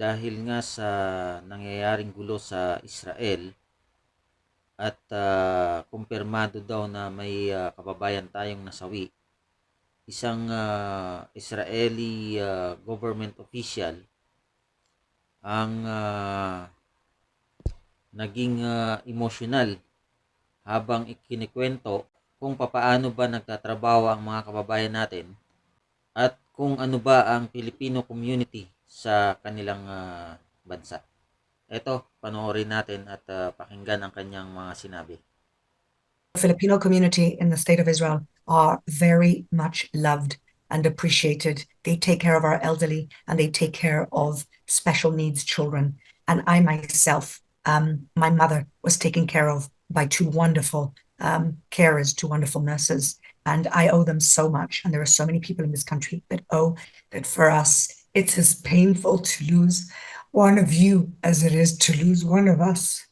dahil nga sa nangyayaring gulo sa Israel at ah, kumpirmado daw na may ah, kababayan tayong nasawi. Isang ah, Israeli ah, government official ang ah, naging ah, emotional habang ikinikwento kung papaano ba nagtatrabaho ang mga kababayan natin at kung ano ba ang Filipino community sa kanilang ah, bansa. Ito, panoorin natin at ah, pakinggan ang kanyang mga sinabi. Filipino community in the state of Israel are very much loved and appreciated. They take care of our elderly and they take care of special needs children. And I myself, um, my mother was taken care of by two wonderful um, carers, two wonderful nurses. And I owe them so much. And there are so many people in this country that owe that for us, it's as painful to lose one of you as it is to lose one of us.